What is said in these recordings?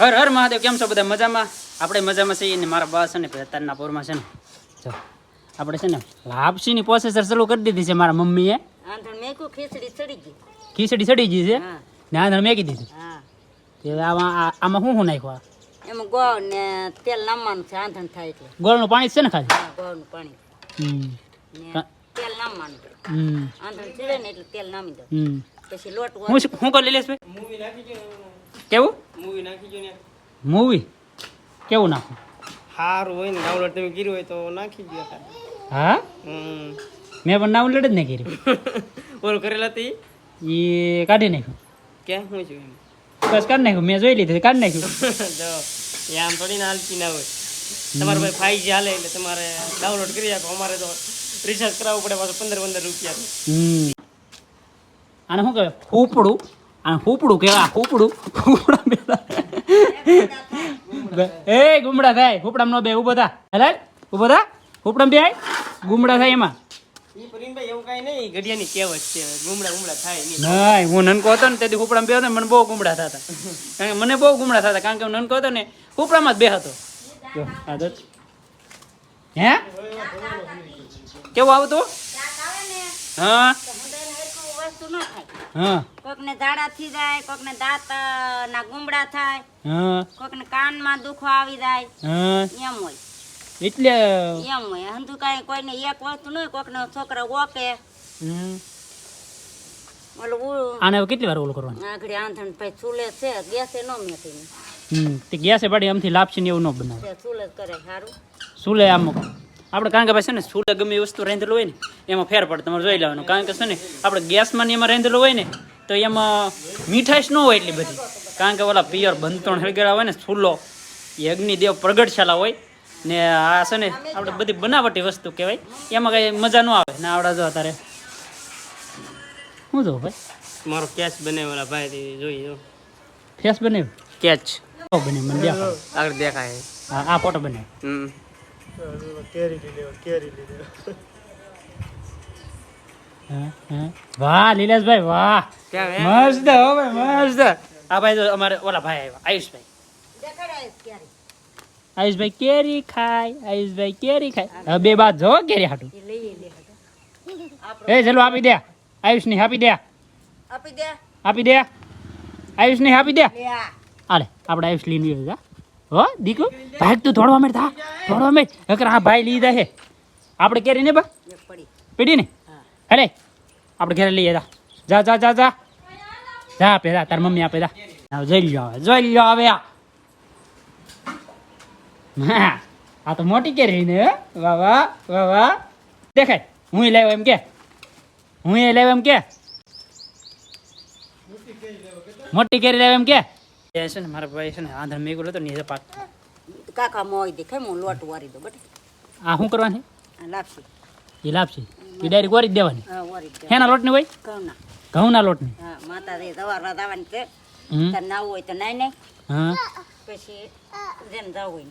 હર હર મહાદેવ કેમ છો બધા? મજામાં? આપણે મજામાં છીએ ને મારા બસ અને ને અત્યારના પોરમાં છે ને. જો આપણે છે ને લાપસીની પ્રોસેસર ચાલુ કરી દીધી છે મારા મમ્મીએ. ખીચડી ચડી ગઈ. ખીચડી ચડી ગઈ છે? ને આંધણ મેકી દીધી. હા. તે આમાં આ- આમાં શું શું નાખ્યું એમાં ગોળ ને તેલ નામવાનું છે આંધણ થાય એટલે. ગોળનું પાણી છે ને ખાલી? ગોળનું પાણી. હમ. તેલ નામવાનું આંધણ ચડે ને એટલે તેલ નામી દો. પછી લોટ હું શું કરી લેશ ભાઈ? કેવું? મૂવી નાખી જો ને. મૂવી કેવું નાખું? સારું હોય ને ડાઉનલોડ તમે કર્યું હોય તો નાખી દો. હા? મેં પણ ડાઉનલોડ જ નહીં કર્યું. ઓલું કરેલા તે? એ કાઢી નાખ્યું. ક્યાં શું છે બસ કાઢી નાખ્યું. મેં જોઈ લીધું કાઢી નાખ્યું. જો એ આમ થોડી ના હાલતી ના હોય. તમારે ભાઈ ફાઈવ જી હાલે એટલે તમારે ડાઉનલોડ કરી આપો. અમારે તો રિચાર્જ કરાવવું પડે પાછું પંદર પંદર રૂપિયા. હમ. આને શું કહે ફૂપડું આને હુપડું કેવા હુપડું હુપડા એ ગુમડા થાય ફૂપડામાં નો બે ઊભો થા. હલાલ ઊભો થા. ફૂપડામાં બે ગુમડા થાય એમાં. હું નનકો હતો ને તેથી ફૂપડામાં બે હતો મને બહુ ગુમડા થતા. કારણ કે મને બહુ ગુમડા થતા કારણ કે હું નનકો હતો ને ફૂપડામાં જ બે હતો હે? કેવું આવતું? હા? વસ્તુ ન થાય. હા. કોકને ઝાડા થઈ જાય કોકને દાંત ના ગુમડા થાય હા. કોકને કાનમાં દુખો આવી જાય. હા. એમ હોય. એટલે એમ હોય. હંધુ કાંઈ કોઈને એક વસ્તુ ન હોય કોકને છોકરા ઓકે. હમ. ઓલું આને કેટલી વાર ઓલું કરવાનું? આગળ આંધણ ભાઈ ચૂલે છે ગેસે ન મેથી હમ. તે ગેસે પાડી આમથી લાપસી ને એવું ન બનાવે. ચૂલે કરે સારું. ચૂલે આમ આપણે કારણ કે ભાઈ છે ને સુલે ગમે વસ્તુ રેંધેલું હોય ને એમાં ફેર પડે. તમારે જોઈ લેવાનું. કારણ કે છે ને આપણે ગેસમાં એમાં રેંધેલું હોય ને તો એમાં મીઠાશ ન હોય એટલી બધી. કારણ કે ઓલા પિયર બંતણ હળગેરા હોય ને સુલો એ અગ્નિદેવ પ્રગટશાલા હોય ને આ છે ને આપણે બધી બનાવટી વસ્તુ કહેવાય. એમાં કઈ મજા ન આવે. ને આવડા જો અત્યારે. શું જો ભાઈ? મારો કેચ બનાવેલા ભાઈ જોઈ જો. કેચ બનાવ્યો કેચ. બને મને દેખાડો. આગળ દેખાય. હા આ ફોટો બનાવ્યો હા, હા. વાહ. લીલેશભાઈ વાહ મસ્ત હો ભાઈ મસ્ત. આ ભાઈ તો અમારે ઓલા ભાઈ આવ્યા આયુષભાઈ. આયુષભાઈ કેરી ખાય આયુષભાઈ કેરી ખાય. હવે બે બાદ જો કેરી હાટું. એ ચલો આપી દે. આયુષની આપી દે. આપી દે. આપી દે. આયુષની આપી દે. આલે આપણે આયુષ ગયો જા હો દીકુ ભાઈ તું દોડવા માંડ થા દોડવા માંડ નકર આ ભાઈ લીધા છે આપણે કેરી ને બા? પીડી ને અરે આપણે ઘરે લઈએ જા જા જા જા જા. જા આપે જા તાર મમ્મી આપે જા જોઈ લો જોઈ લ્યો હવે હા, આ તો મોટી કેરી ને? વાહ વાહ વાહ દેખાય હું લાવ્યો એમ કે. હું એ લાવ્યો એમ કે. મોટી કેરી લાવ્યો એમ કે એ છે ને મારા ભાઈ છે ને આંધણ મેગુલો તો નીચે પાક કાકા મોય દે ખાઈ હું લોટ વારી દો બટે આ શું કરવાની? લાપસી. એ લાપસી? એ ડાયરેક્ટ વરી જ દેવાની? હા વારી દે હેના લોટની હોય? ઘઉંના. ઘઉંના લોટની? હા માતાજી રાત આવવાની છે. તને નાવું હોય તો નાઈ નાઈ હા. પછી જેમ જાવ હોય.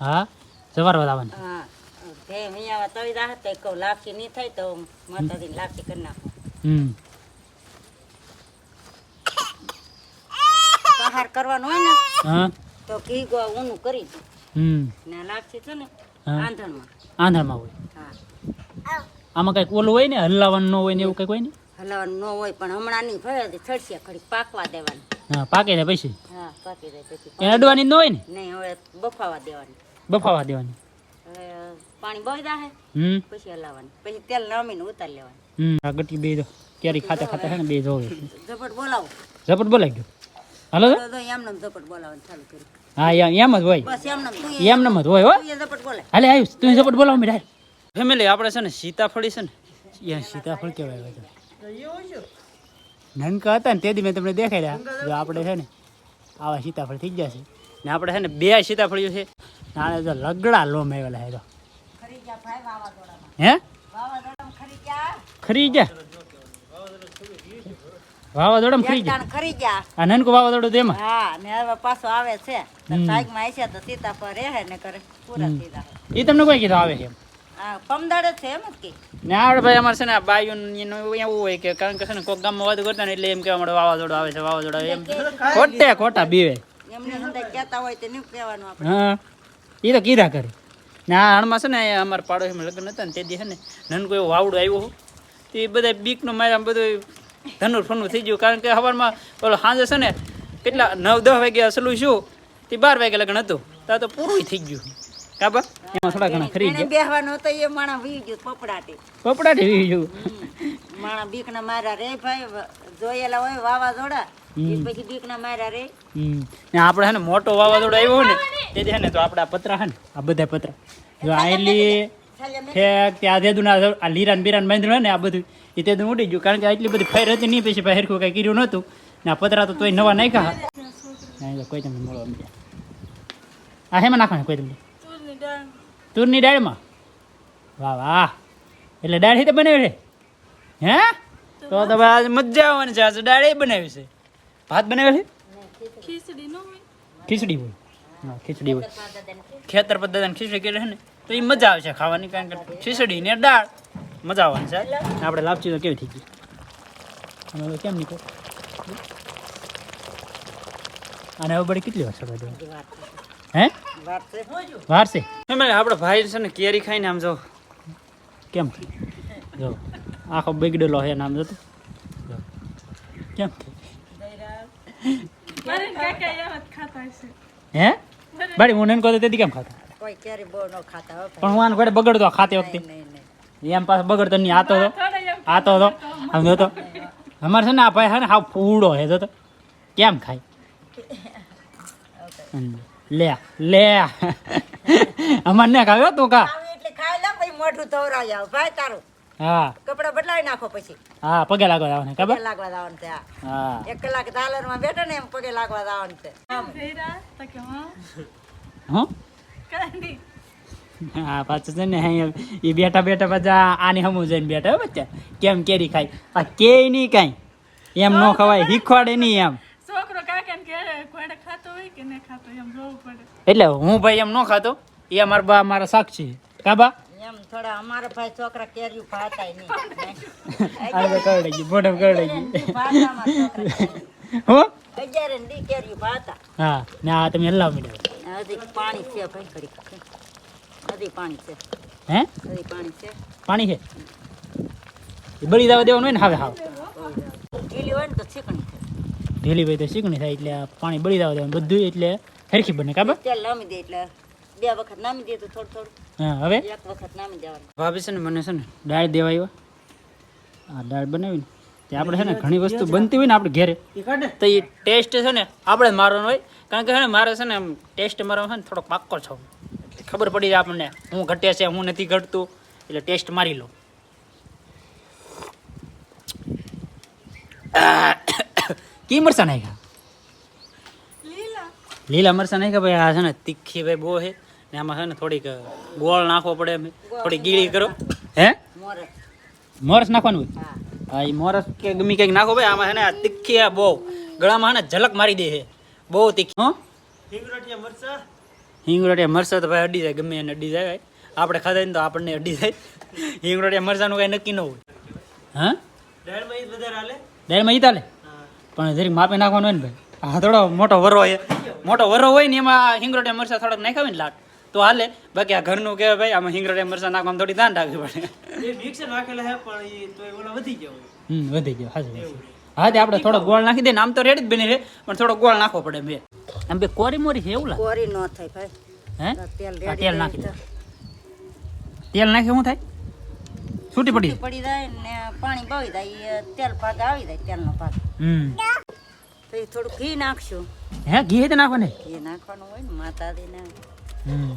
હા સવાર વધાવવાની હા તે અહીંયા તળી રાહત તો કહું લાપસી નહીં થાય તો માતાજી લાપસી કરી નાખો. હમ. બહાર કરવાનું હોય ને હા. તો ઘી ગો ઊનું કરી દે. હમ. ને લાપસી છે ને આંધણમાં. આંધણમાં હોય. હા. આમાં કંઈક ઓલું હોય ને હલાવાનું ન હોય ને એવું કંઈક હોય ને? હલાવાનું ન હોય પણ હમણાં ભરે તો છડશે ખડી પાકવા દેવાની. હા પાકે જાય પછી? હા પાકી જાય પછી એને અડવાની ન હોય ને? નહીં હવે બફાવા દેવાની. બફાવા દેવાની. હવે પાણી બળી જાય હમ. પછી હલાવાની પછી તેલ નામીને ઉતારી લેવાની. હમ આ ગટી બે દો ક્યારેય ખાતા ખાતા છે ને બે જોવે. ઝપટ બોલાવો. ઝપટ બોલાઈ ગયો. હાલો તો તો તો ઝપટ બોલાવવાનું ચાલુ કર્યું. હા એમ એમ જ હોય. બસ એમ નમ જ હોય હો. ઝપટ બોલે. હાલે આવ્યું તું ઝપટ બોલાવ મેં ફેમિલી આપણે છે ને સીતાફળી છે ને યા સીતાફળ કહેવાય છે નનકા હતા ને તેથી મેં તમને દેખાડ્યા. જો આપણે છે ને આવા સીતાફળ થઈ ગયા છે. ને આપણે છે ને બે સીતાફળીઓ છે. નાણે તો લગડા લોમ આવેલા છે તો. હે? ખરી ગયા? વાવાઝોડામાં ખરી ગયા? ખરી ગયા. આ નનકું વાવાઝોડું તેમાં હા ને હવે પાછો આવે છે. તો માં આવી છે તો સીતાફળ રહે ને કરે પૂરા. સીધા. એ તમને કોઈ કીધું આવે છે પમદાડે છે એમ જ કે. ને આપણે ભાઈ અમારે છે ને આ એવું હોય કે કારણ કે છે ને ગામમાં કરતા ને એટલે એમ કે અમારે વાવાઝોડું આવે છે વાવાઝોડું આવે એમ. ખોટે ખોટા બીવે. એમને હંધાય કહેતા હોય તો નહીં કહેવાનું આપણે. હા. એ તો કીધા કરે. ને આ હણમાં છે ને અમારા પાડોશીમાં લગ્ન હતા ને તે દી છે ને નનકો એવો વાવડો આવ્યો. તે બધા બીકનો મારે બધું ધનુર ફનું થઈ ગયું. કારણ કે સવારમાં ઓલો સાંજે છે ને કેટલા નવ દસ વાગ્યા અસલું શું? તે બાર વાગે લગ્ન હતું. ત્યાં તો પૂરું થઈ ગયું. કાબા એમાં થોડા ઘણા ખરી ગયા. બેહવાનું હતું એ માણા વી ગયું પપડાટી કપડા ઠેવી ગયું. માણા બીકના માર્યા રે ભાઈ જોયેલા હોય વાવાઝોડા પછી બીકના માર્યા રે. ને આપણે છે ને મોટો વાવાઝોડો આવ્યો ને તે છે ને તો આપડા પતરા ને આ બધા પતરા. જો આયલી ઠેક ત્યાં દેદું આ લીરાન બીરાન બાંધ્યું હોય ને આ બધું. એ તે ઉડી ગયું. કારણ કે આટલી બધી ફેર હતી નહીં પછી હરખું કાંઈ કર્યું નહોતું. ને આ પતરા તો તોય નવા નાખ્યા હા કોઈ તમને મળવા મળ્યા આ હેમાં નાખવાનું કોઈ તમને? તુરની દાળમાં? વાહ વાહ. એટલે દાળ તો બનાવી છે? હે? તો તો ભાઈ આજ મજા આવવાની છે. આજે દાળ બનાવી છે. ભાત બનાવ્યો છે? ખીચડી હોય. હા ખીચડી હોય. ખેતર પદ્ધતિની ખીચડી કરે છે ને તો એ મજા આવે છે ખાવાની કારણ કે ખીચડી ને દાળ મજા આવવાની છે. આપણે લાપસી તો કેવી થઈ ગઈ? અને હવે કેમ નીકળે? અને હવે બધી કેટલી વાર સડવા હે? છે. વાર છે આપણે ભાઈ છે ને કેરી ખાઈને આમ જો. કેમ? જો આખો બગડેલો હે નામ આમ જતો. કેમ? હે? બાડી હું નન કહો તેથી કેમ ખાતા? કોઈ ક્યારે બહુ ન ખાતા પણ હું આને ઘરે બગડતો ખાતી વખતે. એમ પાસે બગડતો નહીં. આતો હતો આતો હતો આમ જોતો. અમારે છે ને આ ભાઈ છે ને હાવ ફૂડો હે જોતો. કેમ ખાય. લે લે. અમાર ને ખાવ્યો તું કા? એટલે ખાઈ લે પછી મોઢું ધોવરાઈ આવ. ભાઈ તારું. હા. કપડા બદલાવી નાખો પછી. હા પગે લાગવા આવવાને ખબર? પગે લાગવા જવાનું છે હા. એક કલાક દાલરમાં બેઠો ને એમ પગે લાગવા જવાનું છે. હું હા પાછું છે ને એ બેઠા બેઠા પાછા આને હમું જઈને બેઠા હો બચ્ચા. કેમ કેરી ખાય? આ કે નહીં કાંઈ. એમ ન ખવાય શીખવાડે નહીં એમ. છોકરો કાકાને કે કોઈને ખાતો હોય કે નહીં ખાતો એમ જોવું પડે. એટલે હું ભાઈ એમ ન ખાતો એ અમારા બા મારા સાક્ષી. કાબા એમ થોડા અમારા ભાઈ છોકરા કેર્યું ભાતાય નહીં. ગઈ મોઢમ ગઈ છોકરા હો? અગિયાર ને દી કેર્યું હા ને આ તમે હલાવ મીડ્યા પાણી છે ભાઈ હજી પાણી છે. હે? હજી પાણી છે. પાણી છે? એ બળી જવા દેવાનું હોય ને હવે હાવ. ઢીલી હોય ને તો છીકણી થાય. ઢીલી હોય તો શીખણી થાય એટલે પાણી બળી જવા દેવાનું. બધું એટલે હરખી બને કાબર? તેલ લામી દે એટલે બે વખત નામી દે તો થોડું થોડું. હા હવે? એક વખત નામી દેવાનું. ભાભી છે ને મને છે ને દાળ દેવા આવ્યા આ દાળ બનાવીને તે આપણે છે ને ઘણી વસ્તુ બનતી હોય ને આપણે ઘેરે. તો એ ટેસ્ટ છે ને આપણે જ મારવાનો હોય. કારણ કે છે ને મારે છે ને આમ ટેસ્ટ મારવાનો છે ને થોડોક પાક્કો છો ખબર પડી જાય આપણને હું ઘટે છે હું નથી ઘટતું એટલે ટેસ્ટ મારી લો. કી મરસા નાખ્યા? લીલા. લીલા મરસા નાખ્યા? ભાઈ આ છે ને તીખી ભાઈ બહુ છે. ને આમાં છે ને થોડીક ગોળ નાખવો પડે એમ. થોડી ગીળી કરો. હે? મોરસ. નાખવાનું? હા. એ મોરસ કે ગમે કંઈક નાખો ભાઈ આમાં છે ને આ તીખી આ બહુ. ગળામાં છે ને ઝલક મારી દે છે. બહુ તીખી. હો? હિંગરોટિયા મરસા તો ભાઈ અડી જાય ગમે એને અડી જાય. આપણે ખાધા ને તો આપણને અડી જાય. હિંગરોટિયા મરસાનું કાંઈ નક્કી ન હોય. હા? દાળમાં ઈ તાલે? પણ જરીક માપે નાખવાનું હોય ને ભાઈ. આ થોડો મોટો વરો હોય મોટો વરો હોય ને એમાં હિંગરોટિયા મરસા થોડાક નાખાવે ને લાટ તો હાલે. બાકી આ ઘરનું કહેવાય ભાઈ આમાં હિંગરોટિયા મરસા નાખવામાં થોડી ધ્યાન રાખવી પડે. હમ વધી ગયો હાજર હા તે આપણે થોડો ગોળ નાખી દે આમ તો રેડી જ બની રહે પણ થોડો ગોળ નાખવો પડે બે. આમ બે કોરી મોરી છે એવું લાગે કોરી ન થાય ભાઈ. હે? તેલ હા, રેડી તેલ નાખી દે. તેલ નાખે શું થાય? છૂટી પડી. પડી જાય ને પાણી બળી જાય તેલ ભાગ આવી જાય તેલનો ભાગ. હમ. તો એ થોડું ઘી નાખશું. હે ઘી તો નાખો ને ઘી નાખવાનું હોય ને માતાજીને. હમ.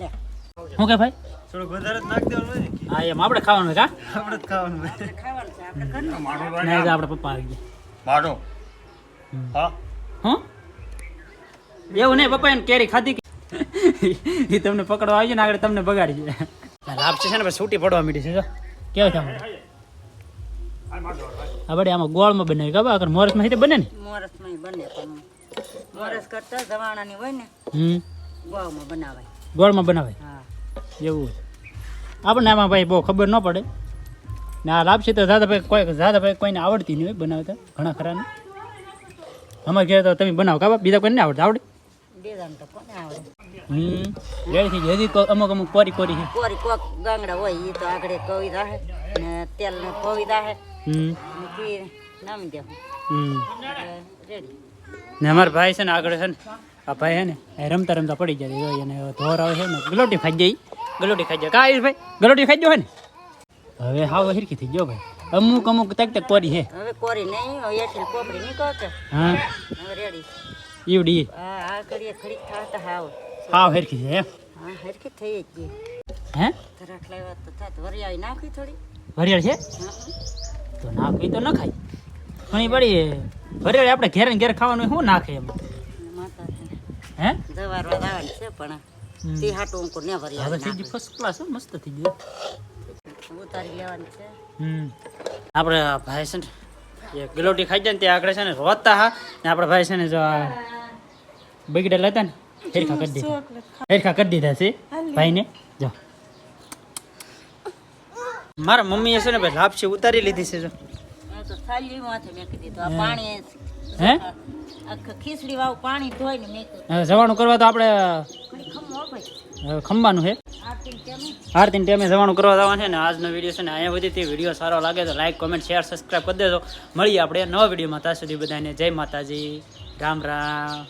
લે. શું કે ભાઈ? હા એમ. આપણે ખાવાનું કા આપણે ખાવાનું છે. આપણે ઘરનું ને આજે આપણે પપ્પા આવી ગયા. માડો. હા. હું? એવું નહીં પપ્પા એને કેરી ખાધી કે એ તમને પકડવા આવી ને આગળ તમને બગાડી છે લાભ છે ને ભાઈ છૂટી પડવા મીડી છે જો. કેવું છે? આ બડે આમાં ગોળમાં બનાવી ખબર? અગર મોરસમાં હિતે બને ને? મોરસમાં બને પણ મોરસ કરતા જવાણાની હોય ને હમ. ગોળમાં બનાવાય. ગોળમાં બનાવાય? હા. એવું આપણને આમાં ભાઈ બહુ ખબર ન પડે. ને આ લાપસી તો દાદા ભાઈ કોઈ દાદા ભાઈ કોઈને આવડતી નહીં હોય બનાવતા ઘણા ખરાને. અમારે ઘેર તો તમે બનાવો કાબા બીજા કોઈને આવડતા આવડે? હમ હજી અમુક અમુક કોરી કોરી છે. કોરી કોક ગાંગડા હોય એ તો આગળ કવિ રહે ને તેલ ને કવિ રહે હમ. ને દે હમ. ને અમારા ભાઈ છે ને આગળ છે ને આ ભાઈ છે ને રમતા રમતા પડી જાય અને ધોર આવે છે ને ગલોટી ખાઈ જાય ગલોટી ખાઈ જાય કા ભાઈ ગલોટી ખાઈ જાય ને? હવે હાવ હિરકી થઈ ગયો ભાઈ. અમુક અમુક તક તક કોરી હે. હવે કોરી નહીં હવે એઠી કોપરી નહીં કહો કે હા. હવે રેડી. ઈવડી આ આ કરીએ ખડી ખાતા હાવ. હાવ હિરકી છે હા હિરકી થઈ જ ગઈ. હે? તરાક લાવ્યા તો થાત. વરિયાળી નાખી થોડી. વરિયાળ છે? હા તો નાખવી તો ન ખાય. ઘણી પડી વરિયાળ આપણે ઘેર ને ઘેર ખાવાનું શું નાખે એમ. માતા હે? દવારવા દાવાની છે પણ. તે હાટો હું ને હવે વરિયાળી થઈ ગયું ફર્સ્ટ ક્લાસ મસ્ત થઈ ગયું. ઉતારી લેવાની છે. હમ. આપણે ભાઈ છે ને એ ગલોટી ખાઈ જાય ને તે આગળ છે ને રોતા હા. ને આપણે ભાઈ છે ને જો આ બગડેલા લેતા ને હેરખા કરી દીધા. હેરખા કરી દીધા છે ભાઈને. જો. મારા મમ્મીએ છે ને ભાઈ લાપસી ઉતારી લીધી છે જો. તો થાળી માથે મેકી દીધો. આ પાણી હે? ખીચડી વાળું પાણી ધોઈને મેં જવાનું કરવા તો આપણે ખંભાનું છે આરતી આરતી જવાનું કરવા જવાનું છે ને આજનો વીડિયો છે ને અહીંયા બધી તે વીડિયો સારો લાગે તો લાઈક કોમેન્ટ શેર સબસ્ક્રાઈબ કરી દેજો. મળીએ આપણે નવા વિડીયોમાં ત્યાં સુધી બધાને જય માતાજી. રામ રામ.